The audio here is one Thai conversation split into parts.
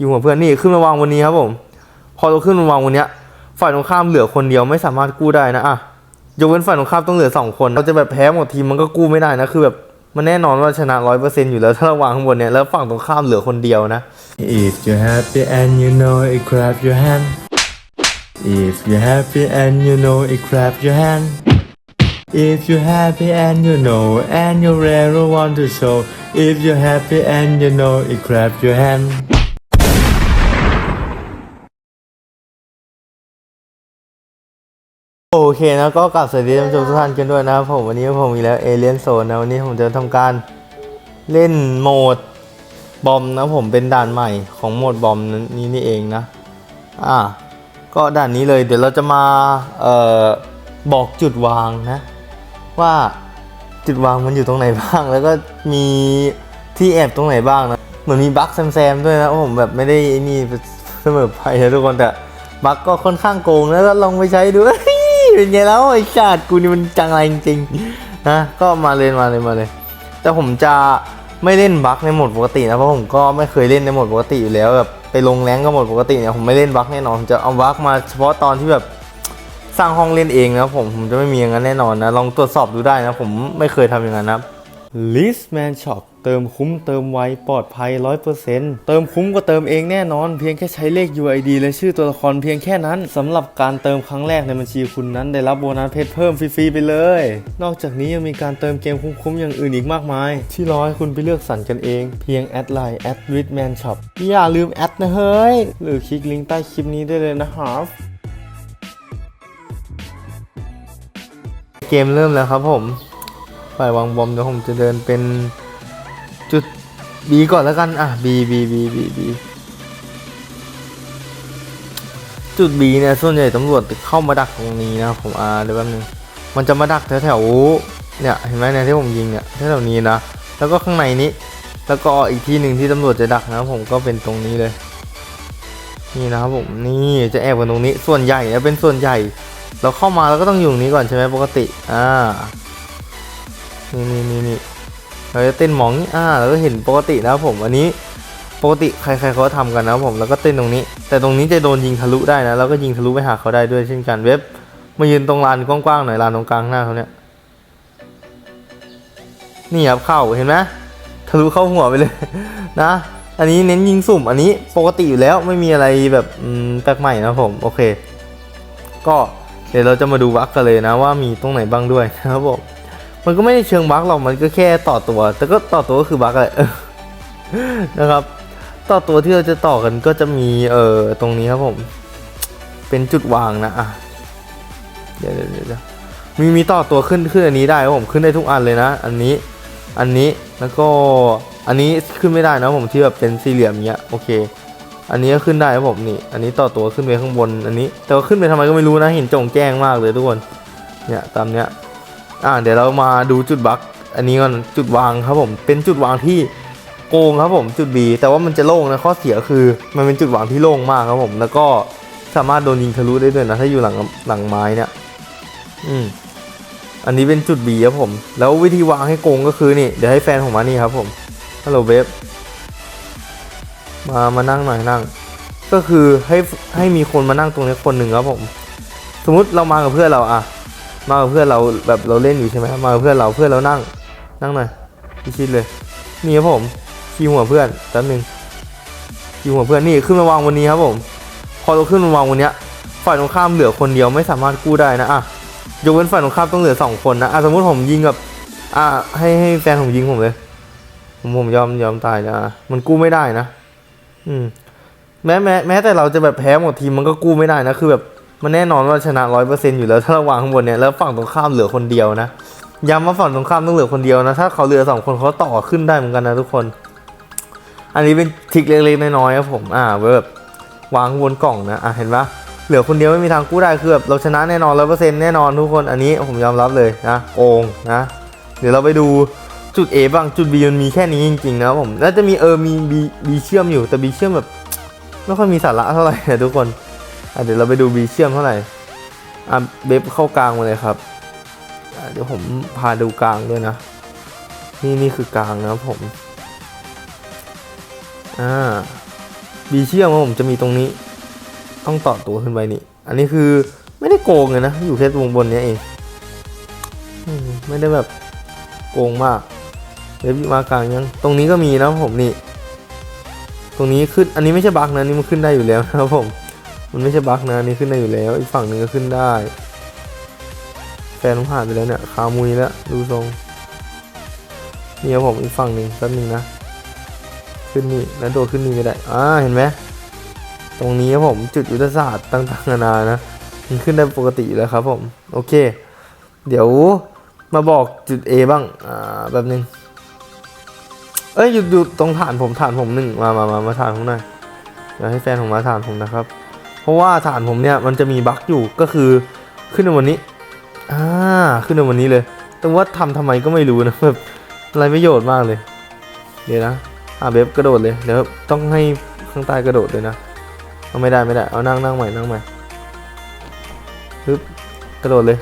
ขี่หัวเพื่อนนี่ขึ้นมาวางบนนี้ครับผม พอเราขึ้นมาวางบนเนี้ยฝ่ายตรงข้ามเหลือคนเดียวไม่สามารถกู้ได้นะอะยกเว้นฝ่ายตรงข้ามต้องเหลือสองคนเราจะแบบแพ้หมดทีมมันก็กู้ไม่ได้นะคือแบบมันแน่นอนว่าชนะร้อยเปอร์เซ็นต์อยู่แล้วถ้าเราวางข้างบนเนี้ยแล้วฝั่งตรงข้ามเหลือคนเดียวนะ If you're happy and you know it, clap your hand. If you're happy and you know it, clap your hand. If you're happy and you know and you really want to show. If you're happy and you know it, clap your hand. เคนะก็กลับสวัสดีท่านผู้ชมทุกท่านกันด้วยนะครับผมวันนี้ผมมีแล้วเอเลียนโซนนะวันนี้ผมจะทำการเล่นโหมดบอมนะผมเป็นด่านใหม่ของโหมดบอมนี้นี่เองนะอ่าก็ด่านนี้เลยเดี๋ยวเราจะมาเอ่อบอกจุดวางนะ ว่าจุดวางมันอยู่ตรงไหนบ้าง แล้วก็มีที่แอบตรงไหนบ้างนะเหมือนมีบั๊กแซมๆด้วยนะผมแบบไม่ได้นี่เสมอไปนะทุกคนแต่บั๊กก็ค่อนข้างโกงแล้วก็ลองไปใช้ดู เป็นไงแล้วไอ้ชาติกูนี่มันจังไรจริงๆนะก็มาเลยมาเลยมาเลย แต่ผมจะไม่เล่นบั๊กในโหมดปกตินะเพราะผมก็ไม่เคยเล่นในโหมดปกติอยู่แล้วแบบไปลงแรงก็โหมดปกติเนี่ยผมไม่เล่นบั๊กแน่นอนผมจะเอาบั๊กมาเฉพาะตอนที่แบบสร้างห้องเล่นเองนะผมผมจะไม่มีอย่างนั้นแน่นอนนะลองตรวจสอบดูได้นะผมไม่เคยทำอย่างนั้นนะ Listman Shop เติมคุ้มเติมไวปลอดภัย 100%เติมคุ้มก็เติมเองแน่นอน เพียงแค่ใช้เลข UID และชื่อตัวละครเพียงแค่นั้นสำหรับการเติมครั้งแรกในบัญชีคุณนั้น ได้รับโบนัสเพชรเพิ่มฟรีๆไปเลย นอกจากนี้ยังมีการเติมเกมคุ้มๆอย่างอื่นอีกมากมาย ที่รอให้คุณไปเลือกสรรกันเองเพียงแอดไลน์ at Listman Shop อย่าลืมแอดนะเฮ้ยหรือคลิกลิงก์ใต้คลิปนี้ได้เลยนะครับเกมเริ่มแล้วครับผมฝ่ายวางบอมเดี๋ยวผมจะเดินเป็น ด B ก่อนแล้วกัน อะ B B B B B จุด B เนี่ยส่วนใหญ่ตำรวจเข้ามาดักตรงนี้นะผมอ่าเดี๋ยวแป๊บนึงมันจะมาดักแถวๆเนี่ยเห็นไหมเนี่ยที่ผมยิงเนี่ยแถวนี้นะแล้วก็ข้างในนี้ แล้วก็อีกที่หนึ่งที่ตำรวจจะดักนะผมก็เป็นตรงนี้เลย นี่นะครับผมนี่จะแอบกันตรงนี้ส่วนใหญ่นะเป็นส่วนใหญ่ เราเข้ามาเราก็ต้องอยู่ตรงนี้ก่อนใช่ไหมปกติอ่านี่นี่นี่นี่ เราจะเต้นหมองอ่าเราก็เห็นปกตินะผมอันนี้ปกติใครๆเขาก็ทำกันนะผมแล้วก็เต้นตรงนี้ แต่ตรงนี้จะโดนยิงทะลุได้นะแล้วก็ยิงทะลุไปหาเขาได้ด้วยเช่นกันเว็บมายืนตรงลานกว้างๆหน่อยลานตรงกลางหน้าเขาเนี่ยนี่ครับเข้าเห็นไหมทะลุเข้าหัวไปเลยนะ อันนี้เน้นยิงสุ่มอันนี้ปกติอยู่แล้วไม่มีอะไรแบบแปลกใหม่นะผมโอเค ก็เดี๋ยวเราจะมาดูบั๊กกันเลยนะว่ามีตรงไหนบ้างด้วยนะครับผม มันก็ไม่ได้เชิงบั๊กหรอกมันก็แค่ต่อตัว แต่ก็ต่อตัวก็คือบั๊กแหละนะครับ ต่อตัวที่เราจะต่อกันก็จะมีเอ่อตรงนี้ครับผม เป็นจุดวางนะอะเดี๋ยวเดี๋ยวเดี๋ยวมีมีต่อตัวขึ้นขึ้นอันนี้ได้ครับผมขึ้นได้ทุกอันเลยนะ อันนี้อันนี้แล้วก็อันนี้ขึ้นไม่ได้นะผมที่แบบเป็นสี่เหลี่ยมเนี้ยโอเค อันนี้ก็ขึ้นได้ครับผมนี่ อันนี้ต่อตัวขึ้นไปข้างบนอันนี้ แต่ว่าขึ้นไปทำไมก็ไม่รู้นะเห็นจงแจ้งมากเลยทุกคนเนี่ยตามเนี้ย อ่าเดี๋ยวเรามาดูจุดบั๊กอันนี้ก่อนจุดวางครับผมเป็นจุดวางที่โกงครับผมจุด B แต่ว่ามันจะโล่งนะข้อเสียคือ มันเป็นจุดวางที่โล่งมากครับผม แล้วก็สามารถโดนยิงทะลุได้ด้วยนะถ้าอยู่หลังหลังไม้เนี่ยอืมอันนี้เป็นจุด B ครับผม แล้ววิธีวางให้โกงก็คือนี่เดี๋ยวให้แฟนผมมานี่ครับผมฮัลโหลเบฟมามานั่งหน่อยนั่ง ก็คือให้ให้มีคนมานั่งตรงนี้คนหนึ่งครับผม สมมุติเรามากับเพื่อนเราอะ มากับเพื่อนเราแบบเราเล่นอยู่ใช่ไหมมากับเพื่อนเราเพื่อนเรานั่ง นั่งหน่อยพิชิตเลยนี่ครับผมขี่หัวเพื่อนแป๊บนึงขี่หัวเพื่อนนี่ขึ้นมาวางวันนี้ครับผม พอเราขึ้นมาวางวันเนี้ยฝ่ายตรงข้ามเหลือคนเดียวไม่สามารถกู้ได้นะอะยกเว้นฝ่ายตรงข้ามต้องเหลือสองคนนะอะสมมติผมยิงกับอะให้ให้แฟนผมยิงผมเลยผมผมยอมยอมตายนะมันกู้ไม่ได้นะ อืมแม้แม้แม้แต่เราจะแบบแพ้หมดทีมมันก็กู้ไม่ได้นะคือแบบ มันแน่นอนว่าชนะร้อยเปอร์เซ็นต์อยู่แล้วถ้าเราวางข้างบนเนี่ยแล้วฝั่งตรงข้ามเหลือคนเดียวนะย้ำว่าฝั่งตรงข้ามต้องเหลือคนเดียวนะถ้าเขาเหลือสองคนเขาต่อขึ้นได้เหมือนกันนะทุกคน อันนี้เป็นทริคเล็กๆน้อยๆครับผมอ่าไว้แบบวางบนกล่องนะอะเห็นปะเหลือคนเดียวไม่มีทางกู้ได้คือแบบเราชนะแน่นอนร้อยเปอร์เซ็นต์แน่นอนทุกคนอันนี้ผมยอมรับเลยนะโกงนะเดี๋ยวเราไปดูจุด A บ้างจุด B มันมีแค่นี้จริงๆนะครับผมแล้วจะมีเออมี B B เชื่อมอยู่แต่ B เชื่อมแบบไม่ค่อยมีสาระเท่าไหร่นะทุกคน เดี๋ยวเราไปดู B เชื่อมเท่าไหร่อะเบฟเข้ากลางมาเลยครับเดี๋ยวผมพาดูกลางด้วยนะ นี่นี่คือกลางนะผมอ่าบีเชื่อมผมจะมีตรงนี้ ต้องต่อตัวขึ้นไปนี่ อันนี้คือไม่ได้โกงเลยนะ อยู่แค่ตรงบนนี้เองไม่ได้แบบโกงมากเว็บมากลางยัง ตรงนี้ก็มีนะผมนี่ ตรงนี้ขึ้นอันนี้ไม่ใช่บั๊กนะนี่มันขึ้นได้อยู่แล้วนะครับผม มันไม่ใช่บั๊กนะนี่ขึ้นได้อยู่แล้ว อีกฝั่งหนึ่งก็ขึ้นได้ แฟนผมผ่านไปแล้วเนี่ยคามุยแล้วดูทรงนี่ครับผมอีกฝั่งหนึ่งแป๊บหนึงนะ ขึ้นนี่แล้วโดดขึ้นนี่ก็ได้อ่าเห็นไหมตรงนี้ครับผมจุดยุทธศาสตร์ต่างๆนานานะมันขึ้นได้ปกติแล้วครับผมโอเค เดี๋ยวมาบอกจุด A บ้างอ่าแบบหนึงเอ้ยหยุดหยุดตรงฐานผมฐานผมหนึ่งมามามามาฐานผมหน่อยเดี๋ยวให้แฟนผมมาฐานผมนะครับ เพราะว่าฐานผมเนี่ยมันจะมีบั๊กอยู่ก็คือขึ้นในวันนี้อ่าขึ้นในวันนี้เลย แต่ว่าทำทำไมก็ไม่รู้นะแบบอะไรประโยชน์มากเลย เดี๋ยวนะอ่าเบบกระโดดเลยเดี๋ยวต้องให้ข้างใต้กระโดดเลยนะเอาไม่ได้ไม่ได้เอานั่งนั่งใหม่นั่งใหม่ปึ๊บกระโดดเลย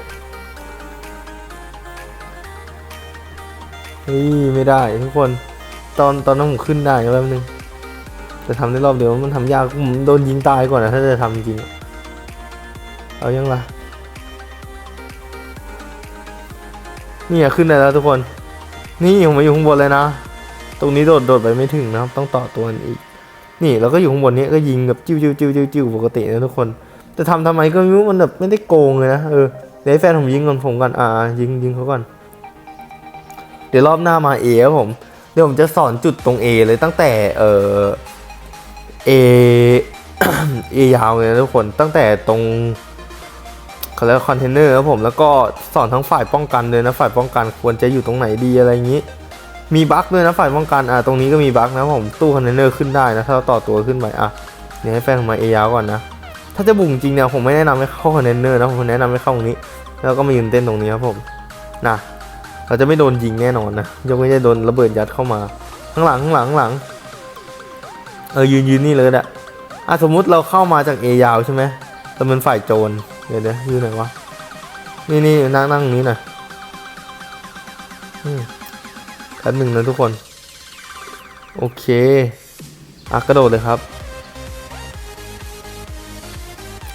เฮ้ยไม่ได้ทุกคนตอนตอนนั้นผมขึ้นได้แป๊บนึง แต่ทำได้รอบเดียวมันทำยากโดนยิงตายก่อนนะถ้าจะทำจริง เอายังล่ะนี่ขึ้นได้แล้วทุกคน นี่ผมมาอยู่ข้างบนเลยนะ ตรงนี้โดดโดดไปไม่ถึงนะครับ ต้องต่อตัวนอีก นี่เราก็อยู่ข้างบนนี้ก็ยิงแบบจิ้วจิ้วจิ้วจิ้วจิ้วปกตินะทุกคน แต่ทำทำไมก็ไม่รู้มันแบบไม่ได้โกงเลยนะเออเดี๋ยวแฟนผมยิงก่อนผมก่อนอ่ายิงยิงเขาก่อน เดี๋ยวรอบหน้ามาเอครับผม เดี๋ยวผมจะสอนจุดตรง A เลยตั้งแต่เออ A A ยาวเลยทุกคนตั้งแต่ตรงเขาเรียกคอนเทนเนอร์ครับผมแล้วก็สอนทั้งฝ่ายป้องกันเลยนะฝ่ายป้องกันควรจะอยู่ตรงไหนดีอะไรอย่างนี้ มีบั๊กด้วยนะฝ่ายป้องกันอะตรงนี้ก็มีบั๊กนะผมตู้คอนเทนเนอร์ขึ้นได้นะถ้าเราต่อตัวขึ้นไปอะเดี๋ยวให้แฟนผมมาเอยาวก่อนนะถ้าจะบุ่งจริงเนี่ยผมไม่แนะนำให้เข้าคอนเทนเนอร์นะผมแนะนำให้เข้าตรงนี้ แล้วก็มายืนเต้นตรงนี้ครับผมนะเราจะไม่โดนยิงแน่นอนนะยกไม่ได้โดนระเบิดยัดเข้ามา ข้างหลังข้างหลังข้างหลัง เออยืนยืนนี่เลยก็ได้อะสมมุติเราเข้ามาจากเอยาวใช่ไหมแต่เป็นฝ่ายโจรเดี๋ยวเดี๋ยวอยู่ไหนวะนี่นี่นั่งนั่งนี้หน่อยอันหนึ่งนะทุกคน โอเคอะกระโดดเลยครับ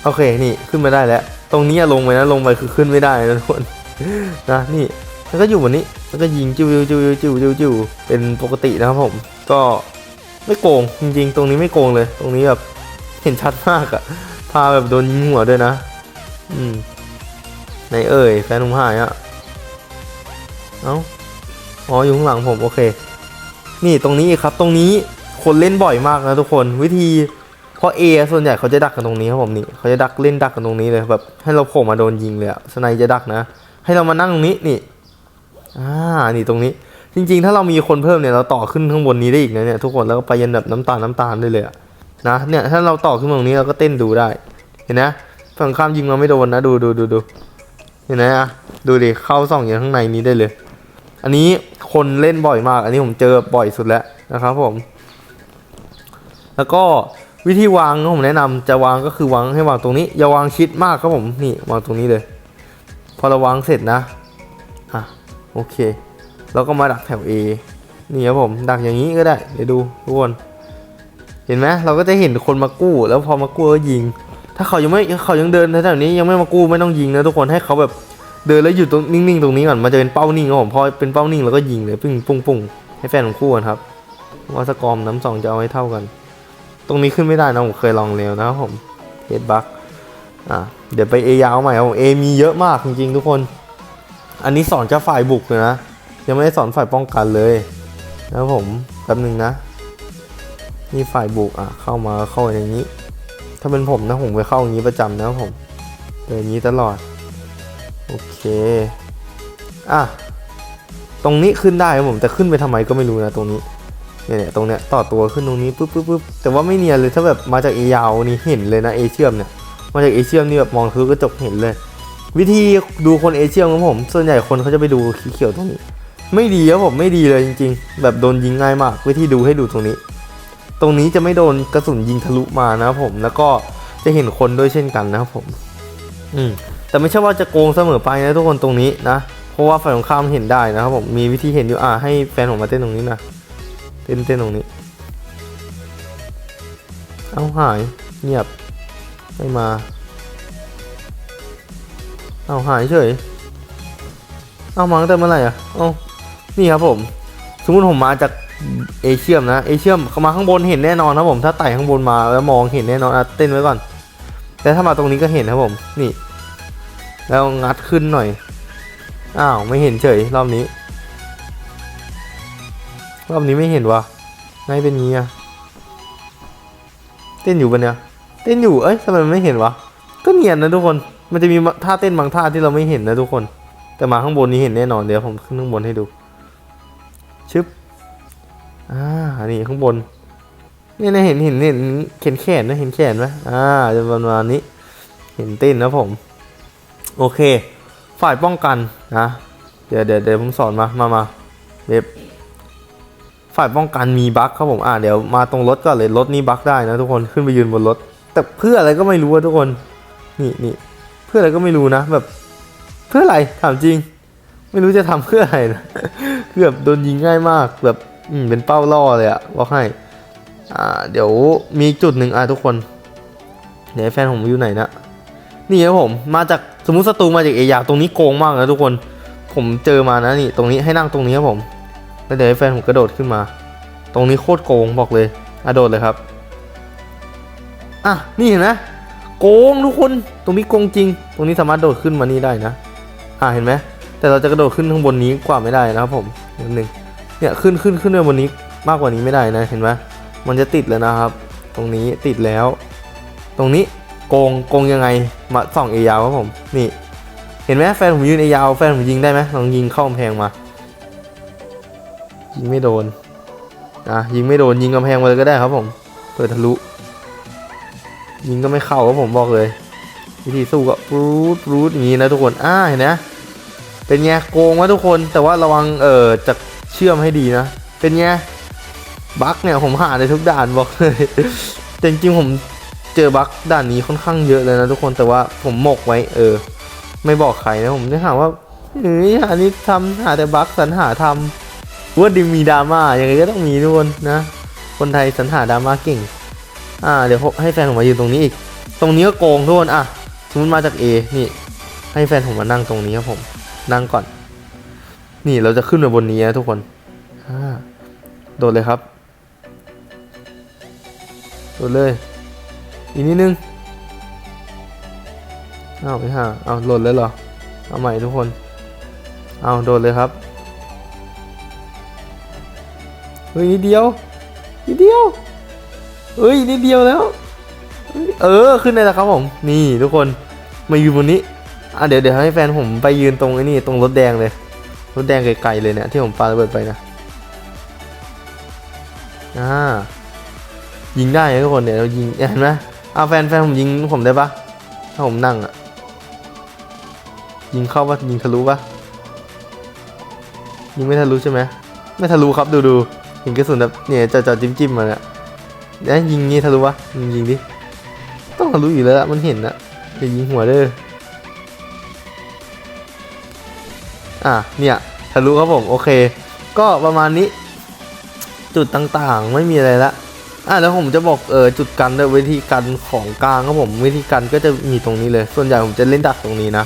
โอเคนี่ขึ้นมาได้แล้ว ตรงนี้ลงไปนะลงไปคือขึ้นไม่ได้นะทุกคนนะนี่แล้วก็อยู่แบนนี้แล้วก็ยิงจิวจิ้วจิ้วจิ้วจิ้วจิ้วเป็นปกตินะครับผม ก็ ไม่โกงจริงๆ ตรงนี้ไม่โกงเลย ตรงนี้แบบเห็นชัดมากอะพาแบบโดนยิงหัวด้วยนะ อืมไหนเอ่ยแฟนผมหายอะเอ้าอ๋ออยู่ข้างหลังผมโอเค นี่ตรงนี้ครับ ตรงนี้คนเล่นบ่อยมากนะทุกคนวิธีเพราะ A ส่วนใหญ่เขาจะดักกันตรงนี้ครับผมนี่เขาจะดักเล่นดักกันตรงนี้เลยแบบให้เราโผล่มาโดนยิงเลยอะสไนจะดักนะ ให้เรามานั่งตรงนี้นี่อ่านี่ตรงนี้ จริงๆ ถ้าเรามีคนเพิ่มเนี่ยเราต่อขึ้นข้างบนนี้ได้อีกนะเนี่ยทุกคนแล้วก็ไปยันแบบน้ำตาลน้ำตาลได้เลยอะนะเนี่ยถ้าเราต่อขึ้นตรงนี้เราก็เต้นดูได้ เห็นนะฝั่งข้ามยิงเราไม่โดนนะดูดูดูดูเห็นไหมอะดูดิเข้าส่องอย่างข้างในนี้ได้เลย อันนี้คนเล่นบ่อยมาก อันนี้ผมเจอบ่อยสุดแล้วนะครับผม แล้วก็วิธีวางผมแนะนำจะวางก็คือวางให้วางตรงนี้ อย่าวางชิดมากครับผมนี่วางตรงนี้เลย พอเราวางเสร็จนะอะโอเค แล้วก็มาดักแถว A นี่ครับผมดักอย่างนี้ก็ได้เดี๋ยวดูทุกคน เห็นไหมเราก็จะเห็นคนมากู้ แล้วพอมากู้ก็ยิง ถ้าเขายังไม่เขายังเดินแถวนี้ยังไม่มากู้ไม่ต้องยิงนะทุกคนให้เขาแบบเดินแล้วอยู่ตรงนิ่งๆตรงนี้ก่อนมันจะเป็นเป้านิ่งครับผมพอเป็นเป้านิ่งแล้วก็ยิงเลยปึ้งปุ้งปุ้งให้แฟนของคู่กันครับว่าสกอร์มน้ำสองจะเอาให้เท่ากัน ตรงนี้ขึ้นไม่ได้นะผมเคยลองเร็วนะครับผมเฮดบักอะเดี๋ยวไปเอยาวใหม่ครับผมเอมีเยอะมากจริงๆทุกคน อันนี้สอนแค่ฝ่ายบุกเลยนะ ยังไม่ได้สอนฝ่ายป้องกันเลยนะครับผมแป๊บนึงนะนี่ฝ่ายบุกอะเข้ามาเข้าอย่างนี้ ถ้าเป็นผมนะผมไปเข้าอย่างนี้ประจำนะผมเดินอย่างนี้ตลอดโอเคอะตรงนี้ขึ้นได้ครับผมแต่ขึ้นไปทำไมก็ไม่รู้นะตรงนี้เนี่ยตรงเนี้ยต่อตัวขึ้นตรงนี้ปุ๊บปุ๊บปุ๊บแต่ว่าไม่เนียนเลยถ้าแบบมาจากเอยาวนี่เห็นเลยนะเอเชียมเนี่ยมาจากเอเชียมนี่แบบมองทะลุกระจกเห็นเลย วิธีดูคนเอเชียมของผม ส่วนใหญ่คนเขาจะไปดูเขียวตรงนี้ ไม่ดีครับผมไม่ดีเลยจริง ๆ แบบโดนยิงง่ายมากวิธีดูให้ดูตรงนี้ ตรงนี้จะไม่โดนกระสุนยิงทะลุมานะผมแล้วก็จะเห็นคนด้วยเช่นกันนะครับผม อืมแต่ไม่ใช่ว่าจะโกงเสมอไปนะทุกคนตรงนี้นะเพราะว่าฝ่ายตรงข้ามเห็นได้นะครับผมมีวิธีเห็นอยู่อ่าให้แฟนผมมาเต้นตรงนี้นะเต้นเต้นตรงนี้ เอาหายเงียบไม่มา เอาหายเฉย เอามาตั้งแต่เมื่อไหร่อะเอา นี่ครับผมสมมติผมมาจากเอเชียมนะเอเชียมเขามาข้างบนเห็นแน่นอนครับผมถ้าไต่ข้างบนมาแล้วมองเห็นแน่นอนอะเต้นไว้ก่อนแต่ถ้ามาตรงนี้ก็เห็นครับผมนี่ แล้วงัดขึ้นหน่อยอ้าวไม่เห็นเฉยรอบนี้ รอบนี้ไม่เห็นวะไม่เป็นงี้อะเต้นอยู่ปะเนี่ยเต้นอยู่เอ้ยทำไมมันไม่เห็นวะก็เนียนนะทุกคนมันจะมีท่าเต้นบางท่าที่เราไม่เห็นนะทุกคน แต่มาข้างบนนี้เห็นแน่นอนเดี๋ยวผมขึ้นข้างบนให้ดู ชึบอ่านี่ข้างบนนี่นะเห็นเห็นเห็นเห็นแขนนะเห็นแขนไหมอ่าจะประมาณนี้ เห็นต้นนะผม โอเค ฝ่ายป้องกันนะเดี๋ยวเดี๋ยวเดี๋ยวผมสอนมามามาเว็บฝ่ายป้องกันมีบั๊กครับผมอ่าเดี๋ยวมาตรงรถก่อนเลยรถนี้บั๊กได้นะทุกคนขึ้นไปยืนบนรถ แต่เพื่ออะไรก็ไม่รู้ทุกคน นี่นี่เพื่ออะไรก็ไม่รู้นะแบบ เพื่ออะไรถามจริง ไม่รู้จะทำเพื่ออะไรนะคือแบบโดนยิงง่ายมากแบบอืมเป็นเป้าล่อเลยอะบอกให้ อ่า เดี๋ยวมีจุดหนึ่งอะทุกคน เดี๋ยวแฟนผมอยู่ไหนนะนี่ครับผมมาจากสมมติศัตรูมาจากเอยาตรงนี้โกงมากนะทุกคน ผมเจอมานะนี่ตรงนี้ให้นั่งตรงนี้ครับผมแล้วเดี๋ยวแฟนผมกระโดดขึ้นมา ตรงนี้โคตรโกงบอกเลยอะโดดเลยครับอะนี่เห็นไหมโกงทุกคน ตรงนี้โกงจริง ตรงนี้สามารถโดดขึ้นมานี่ได้นะ อะเห็นไหม แต่เราจะกระโดดขึ้นข้างบนนี้กว่าไม่ได้นะครับผมนิดนึงเนี่ยขึ้นขึ้นขึ้นไปบนนี้มากกว่านี้ไม่ได้นะเห็นไหมมันจะติดแล้วนะครับ ตรงนี้ติดแล้ว ตรงนี้โกงโกงยังไงมาส่องเอยาวครับผมนี่ เห็นไหมแฟนผมยืนเอยาวแฟนผมยิงได้ไหมลองยิงเข้ากำแพงมายิงไม่โดนอะยิงไม่โดนยิงกำแพงมาเลยก็ได้ครับผมเปิดทะลุ ยิงก็ไม่เข้าครับผมบอกเลย วิธีสู้ก็รูดรูดอย่างนี้นะทุกคนอ่าเห็นไหม เป็นไงโกงวะทุกคนแต่ว่าระวังเอ่อจะเชื่อมให้ดีนะ เป็นไงบั๊กเนี่ยผมหาในทุกด่านบอกเลยแต่จริงผมเจอบั๊กด่านนี้ค่อนข้างเยอะเลยนะทุกคนแต่ว่าผมหมกไว้ เออ ไม่บอกใครนะผมจะถามว่าเฮ้ยอันนี้ทำหาแต่บั๊กสรรหาทำว่าดิมีดราม่ายังไงก็ต้องมีทุกคนนะ คนไทยสรรหาดราม่าเก่ง อ่าเดี๋ยวให้แฟนผมมายืนตรงนี้อีก ตรงนี้ก็โกงทุกคนอะสมมติมาจาก A นี่ ให้แฟนผมมานั่งตรงนี้ครับผม นั่งก่อน นี่เราจะขึ้นมาบนนี้นะทุกคนโดดเลยครับ โดดเลย อีกนิดนึงเอ้าไม่ห่าเอาหล่นเลยเหรอ เอาใหม่ทุกคน เอาโดดเลยครับ เฮ้ยนิดเดียว นิดเดียว เฮ้ยนิดเดียวแล้ว เออขึ้นได้แล้วครับผม นี่ทุกคน มาอยืนบนนี้ อะเดี๋ยวเดี๋ยวให้แฟนผมไปยืนตรงไอ้นี่ตรงรถแดงเลย รถแดงไกลๆเลยเนี่ยที่ผมปาระเบิดไปนะอ่ายิงได้ทุกคนเดี๋ยวเรายิงเห็นไหมเอาแฟนแฟนผมยิงผมได้ปะถ้าผมนั่งอะยิงเข้าปะยิงทะลุปะยิงไม่ทะลุใช่ไหมไม่ทะลุครับดูดูยิงกระสุนแบบเนี่ยจ่อๆจิ้มจิ้มมาเนี่ยแล้วยิงงี้ทะลุปะยิงยิงดิต้องทะลุอยู่แล้วมันเห็นนะอย่ายิงหัวเด้อ อะเนี่ยทะลุครับผมโอเค ก็ประมาณนี้ จุดต่างๆ ไม่มีอะไรละอะแล้วผมจะบอกเออจุดกันด้วยวิธีกันของกลางครับผมวิธีกันก็จะมีตรงนี้เลย ส่วนใหญ่ผมจะเล่นดักตรงนี้นะ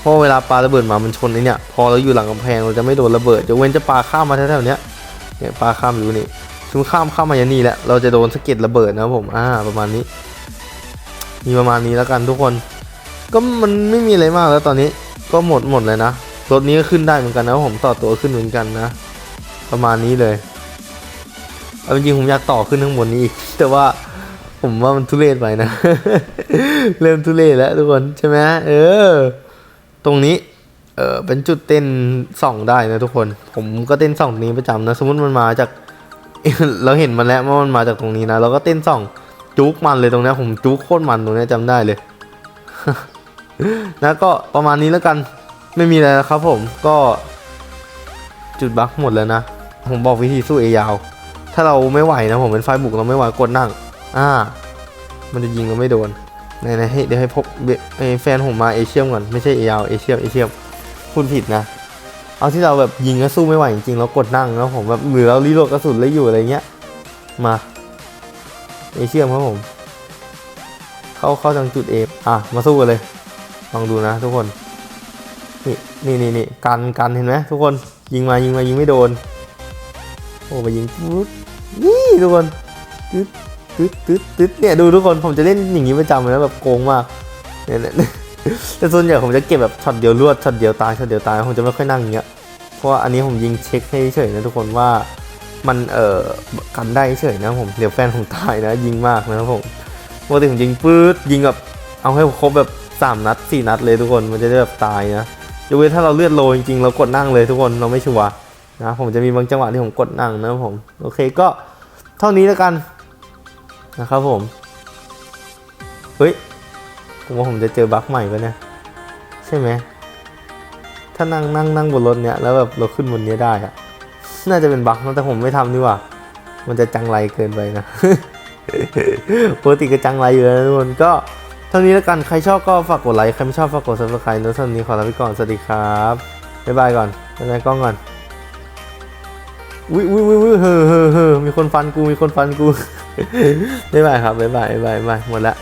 เพราะเวลาปลาระเบิดมามันชนไอ้เนี่ยพอเราอยู่หลังกำแพงเราจะไม่โดนระเบิดยกเว้นจะปลาข้ามมาแถวๆเนี้ยเนี่ยปลาข้ามอยู่นี่สมมติข้ามข้ามมาอย่างนี้แหละเราจะโดนสะเก็ดระเบิดนะครับผมอ่าประมาณนี้ มีประมาณนี้แล้วกันทุกคน ก็มันไม่มีอะไรมากแล้วตอนนี้ก็หมดหมดเลยนะ รถนี้ก็ขึ้นได้เหมือนกันนะผมต่อตัวขึ้นเหมือนกันนะ ประมาณนี้เลยเอาจริงผมอยากต่อขึ้นข้างบนนี้อีก แต่ว่าผมว่ามันทุเรศไปนะ เริ่มทุเรศแล้วทุกคนใช่ไหมเออ ตรงนี้ เออเป็นจุดเต้นส่องได้นะทุกคน ผมก็เต้นส่องตรงนี้ประจำนะ สมมติมันมาจาก เราเห็นมันแล้วว่ามันมาจากตรงนี้นะเราก็เต้นส่องจุกมันเลยตรงนี้ผมจุกโคตรมันตรงนี้ยจำได้เลย นะก็ประมาณนี้แล้วกัน ไม่มีอะไรแล้วครับผมก็จุดบั๊กหมดแล้วนะ ผมบอกวิธีสู้เอยาว ถ้าเราไม่ไหวนะผมเป็นไฟบุกเราไม่ไหวกดนั่ง อ่า มันจะยิงเราไม่โดนไหนๆให้เดี๋ยวให้พบแฟนผมมาเอเชียมก่อนไม่ใช่เอยาวเอเชียมเอเชียมพูดผิดนะ เอาที่เราแบบยิงแล้วสู้ไม่ไหวจริงๆเรากดนั่งแล้วผมแบบหรือเรารีโหลดกระสุนแล้วอยู่อะไรเงี้ย มาเอเชียมครับผม เข้าเข้าทางจุดเออะมาสู้กันเลยลองดูนะทุกคน นี่นี่นี่นี่กันกันเห็นไหมทุกคนยิงมายิงมายิงไม่โดน โอ้ไปยิงปุ๊บนี่ทุกคนตึ๊ดตึ๊ดตึ๊ดตึ๊ดเนี่ยดูทุกคนผมจะเล่นอย่างนี้ประจำเลยนะแบบโกงมากเนี่ยเนี่ยแต่ส่วนใหญ่ผมจะเก็บแบบช็อตเดียวรวดช็อตเดียวตายช็อตเดียวตายผมจะไม่ค่อยนั่งอย่างเงี้ยเพราะว่าอันนี้ผมยิงเช็คให้เฉยนะทุกคนว่ามันเอ่อกันได้เฉยนะผมเดี๋ยวแฟนผมตายนะยิงมากนะครับผมปกติผมยิงปื๊ดยิงแบบเอาให้ครบแบบสามนัดสี่นัดเลยทุกคนมันจะได้แบบตายนะ ยกเว้นถ้าเราเลือดโลจริงๆเรากดนั่งเลยทุกคนเราไม่ชัวร์นะผมจะมีบางจังหวะที่ผมกดนั่งนะผมโอเคก็เท่านี้แล้วกันนะครับผมเฮ้ยผมว่าผมจะเจอบั๊กใหม่ปะเนี่ยใช่ไหมถ้านั่งนั่งนั่งบนรถเนี้ยแล้วแบบเราขึ้นบนนี้ได้อะน่าจะเป็นบั๊กนะแต่ผมไม่ทำดีกว่า มันจะจังไรเกินไปนะปกติก็จังไรอยู่แล้วทุกคนก็ เท่านี้แล้วกันใครชอบก็ฝากกดไลค์ใครไม่ชอบฝากกด subscribe นะท่านนี้ขอลาไปก่อนสวัสดีครับบ๊ายบายก่อนบ๊ายบายกล้องก่อนวิววิววิววิวเฮ้อเฮ้อเฮ้อมีคนฟันกูมีคนฟันกูบ๊ายบายครับบ๊ายบายบ๊ายบายบ๊ายบายหมดละ